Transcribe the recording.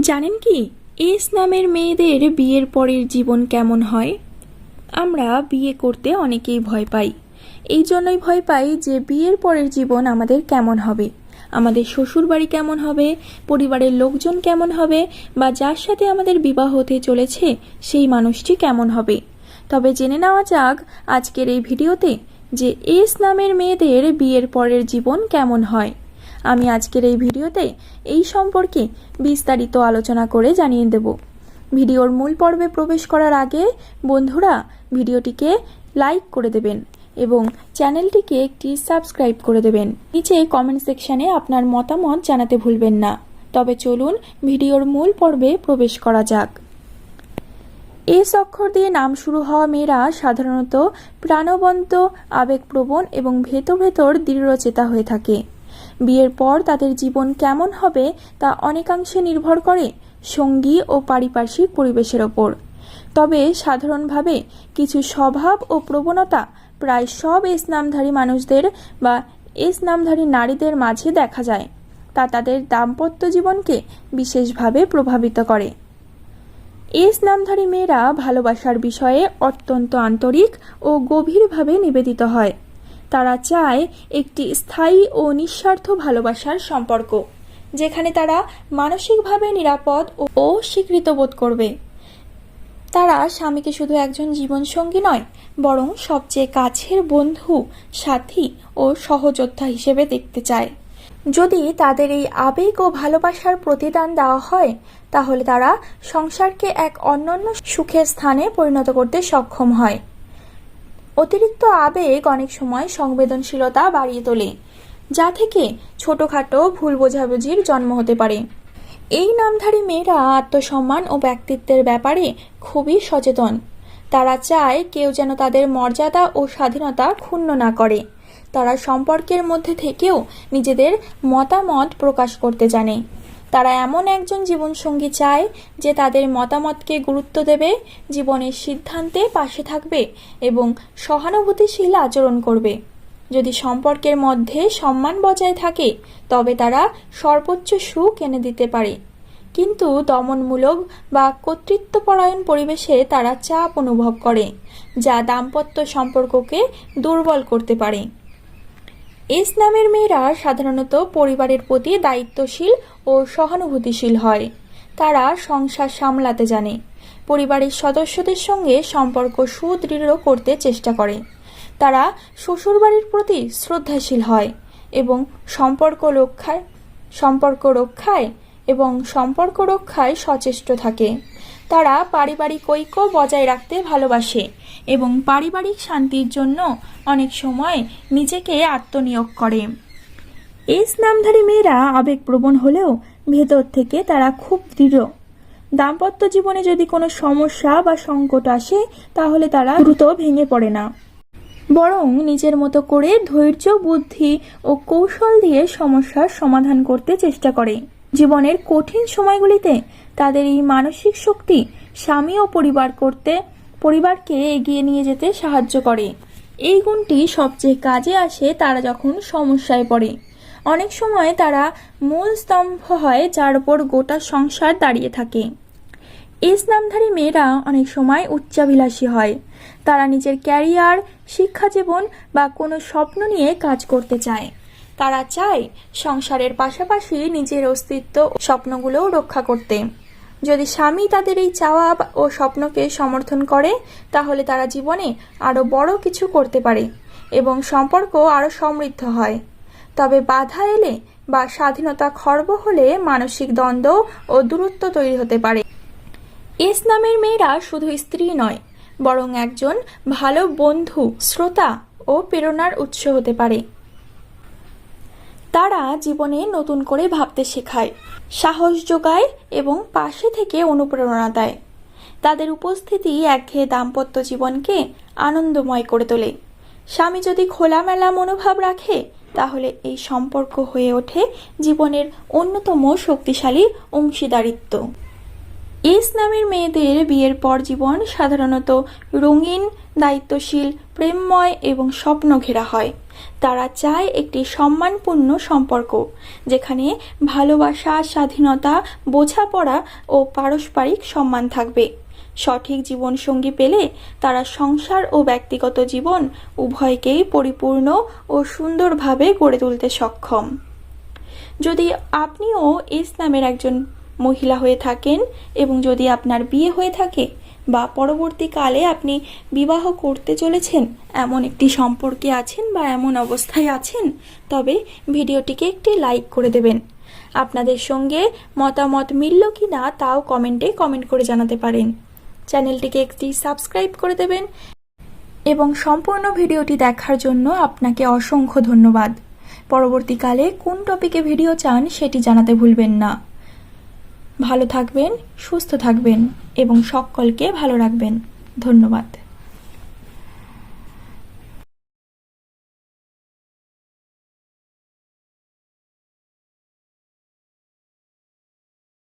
জানেন কি? এস নামের মেয়েদের বিয়ের পরের জীবন কেমন হয়? আমরা বিয়ে করতে অনেকেই ভয় পাই। এই জন্যই ভয় পাই যে বিয়ের পরের জীবন আমাদের কেমন হবে? আমাদের শ্বশুর বাড়ি কেমন হবে? পরিবারের লোকজন কেমন হবে? বা যার সাথে আমাদের বিবাহ হতে চলেছে, সেই মানুষটি কেমন হবে? তবে জেনে নেওয়া যাক আজকের এই ভিডিওতে যে এস নামের মেয়েদের বিয়ের পরের জীবন কেমন হয়। আমি আজকের এই ভিডিওতে এই সম্পর্কে বিস্তারিত আলোচনা করে জানিয়ে দেব। ভিডিওর মূল পর্বে প্রবেশ করার আগে বন্ধুরা ভিডিওটিকে লাইক করে দেবেন এবং চ্যানেলটিকে একটি সাবস্ক্রাইব করে দেবেন। নিচে কমেন্ট সেকশনে আপনার মতামত জানাতে ভুলবেন না। তবে চলুন ভিডিওর মূল পর্বে প্রবেশ করা যাক। এস অক্ষর দিয়ে নাম শুরু হওয়া মেয়েরা সাধারণত প্রাণবন্ত, আবেগপ্রবণ এবং ভেতর ভেতর দৃঢ়চেতা হয়ে থাকে। বিয়ের পর তাদের জীবন কেমন হবে তা অনেকাংশে নির্ভর করে সঙ্গী ও পারিপার্শ্বিক পরিবেশের ওপর। তবে সাধারণভাবে কিছু স্বভাব ও প্রবণতা প্রায় সব এস নামধারী মানুষদের বা এস নামধারী নারীদের মাঝে দেখা যায়। তা তাদের দাম্পত্য জীবনকে বিশেষভাবে প্রভাবিত করে। এস নামধারী মেয়েরা ভালোবাসার বিষয়ে অত্যন্ত আন্তরিক ও গভীরভাবে নিবেদিত হয়। তারা চায় একটি স্থায়ী ও নিঃস্বার্থ ভালোবাসার সম্পর্ক, যেখানে তারা মানসিকভাবে নিরাপদ ও স্বীকৃত বোধ করবে। তারা স্বামীকে শুধু একজন জীবনসঙ্গী নয়, বরং সবচেয়ে কাছের বন্ধু, সাথী ও সহযোদ্ধা হিসেবে দেখতে চায়। যদি তাদের এই আবেগ ও ভালোবাসার প্রতিদান দেওয়া হয়, তাহলে তারা সংসারকে এক অন্যান্য সুখের স্থানে পরিণত করতে সক্ষম হয়। অতিরিক্ত আবেগ অনেক সময় সংবেদনশীলতা বাড়িয়ে তোলে, যা থেকে ছোটখাটো ভুল বোঝাবুঝির জন্ম হতে পারে। এই নামধারী মেয়েরা আত্মসম্মান ও ব্যক্তিত্বের ব্যাপারে খুবই সচেতন। তারা চায় কেউ যেন তাদের মর্যাদা ও স্বাধীনতা ক্ষুণ্ণ না করে। তারা সম্পর্কের মধ্যে থেকেও নিজেদের মতামত প্রকাশ করতে জানে। তারা এমন একজন জীবনসঙ্গী চায় যে তাদের মতামতকে গুরুত্ব দেবে, জীবনের সিদ্ধান্তে পাশে থাকবে এবং সহানুভূতিশীল আচরণ করবে। যদি সম্পর্কের মধ্যে সম্মান বজায় থাকে, তবে তারা সর্বোচ্চ সুখ এনে দিতে পারে। কিন্তু দমনমূলক বা কর্তৃত্বপরায়ণ পরিবেশে তারা চাপ অনুভব করে, যা দাম্পত্য সম্পর্ককে দুর্বল করতে পারে। এস নামের মেয়েরা সাধারণত পরিবারের প্রতি দায়িত্বশীল ও সহানুভূতিশীল হয়। তারা সংসার সামলাতে জানে। পরিবারের সদস্যদের সঙ্গে সম্পর্ক সুদৃঢ় করতে চেষ্টা করে। তারা শ্বশুরবাড়ির প্রতি শ্রদ্ধাশীল হয় এবং সম্পর্ক রক্ষায় সম্পর্ক রক্ষায় এবং সম্পর্ক রক্ষায় সচেষ্ট থাকে। তারা পারিবারিক ঐক্য বজায় রাখতে ভালোবাসে এবং পারিবারিক শান্তির জন্য অনেক সময় নিজেকে আত্মনিয়োগ করে। এস নামধারী মেয়েরা আবেগপ্রবণ হলেও ভেতর থেকে তারা খুব দৃঢ়। দাম্পত্য জীবনে যদি কোনো সমস্যা বা সংকট আসে, তাহলে তারা দ্রুত ভেঙে পড়ে না। বরং নিজের মতো করে ধৈর্য, বুদ্ধি ও কৌশল দিয়ে সমস্যার সমাধান করতে চেষ্টা করে। জীবনের কঠিন সময়গুলিতে তাদের এই মানসিক শক্তি স্বামী ও পরিবার করতে, পরিবারকে এগিয়ে নিয়ে যেতে সাহায্য করে। এই গুণটি সবচেয়ে কাজে আসে তারা যখন সমস্যায় পড়ে। অনেক সময় তারা মূল স্তম্ভ হয় যার উপর গোটা সংসার দাঁড়িয়ে থাকে। এস নামধারী মেয়েরা অনেক সময় উচ্চাভিলাষী হয়। তারা নিজের ক্যারিয়ার শিক্ষা জীবন বা কোনো স্বপ্ন নিয়ে কাজ করতে চায়। তারা চায় সংসারের পাশাপাশি নিজের অস্তিত্ব স্বপ্নগুলোও রক্ষা করতে। যদি স্বামী তাদের এই চাওয়া ও স্বপ্নকে সমর্থন করে, তাহলে তারা জীবনে আরও বড় কিছু করতে পারে এবং সম্পর্ক আরও সমৃদ্ধ হয়। তবে বাধা এলে বা স্বাধীনতা খর্ব হলে মানসিক দ্বন্দ্ব ও দূরত্ব তৈরি হতে পারে। এস নামের মেয়েরা শুধু স্ত্রী নয়, বরং একজন ভালো বন্ধু, শ্রোতা ও প্রেরণার উৎস হতে পারে। তারা জীবনে নতুন করে ভাবতে শেখায়, সাহস যোগায় এবং পাশে থেকে অনুপ্রেরণা দেয়। তাদের উপস্থিতি একঘেয়ে দাম্পত্য জীবনকে আনন্দময় করে তোলে। স্বামী যদি খোলামেলা মনোভাব রাখে, তাহলে এই সম্পর্ক হয়ে ওঠে জীবনের অন্যতম শক্তিশালী অংশীদারিত্ব। এস নামের মেয়েদের বিয়ের পর জীবন সাধারণত রঙিন, দায়িত্বশীল, প্রেমময় এবং স্বপ্ন ঘেরা হয়। তারা চায় একটি সম্মানপূর্ণ সম্পর্ক, যেখানে ভালোবাসা, স্বাধীনতা, বোঝাপড়া ও পারস্পরিক সম্মান থাকবে। সঠিক জীবনসঙ্গী পেলে তারা সংসার ও ব্যক্তিগত জীবন উভয়কেই পরিপূর্ণ ও সুন্দরভাবে গড়ে তুলতে সক্ষম। যদি আপনিও এস নামের একজন মহিলা হয়ে থাকেন এবং যদি আপনার বিয়ে হয়ে থাকে বা পরবর্তীকালে আপনি বিবাহ করতে চলেছেন, এমন একটি সম্পর্কে আছেন বা এমন অবস্থায় আছেন, তবে ভিডিওটিকে একটি লাইক করে দেবেন। আপনাদের সঙ্গে মতামত মিলল কি না তাও কমেন্টে কমেন্ট করে জানাতে পারেন। চ্যানেলটিকে একটি সাবস্ক্রাইব করে দেবেন এবং সম্পূর্ণ ভিডিওটি দেখার জন্য আপনাকে অসংখ্য ধন্যবাদ। পরবর্তীকালে কোন টপিকে ভিডিও চান সেটি জানাতে ভুলবেন না। ভালো থাকবেন সুস্থ থাকবেন এবং সকলকে ভালো রাখবেন। ধন্যবাদ।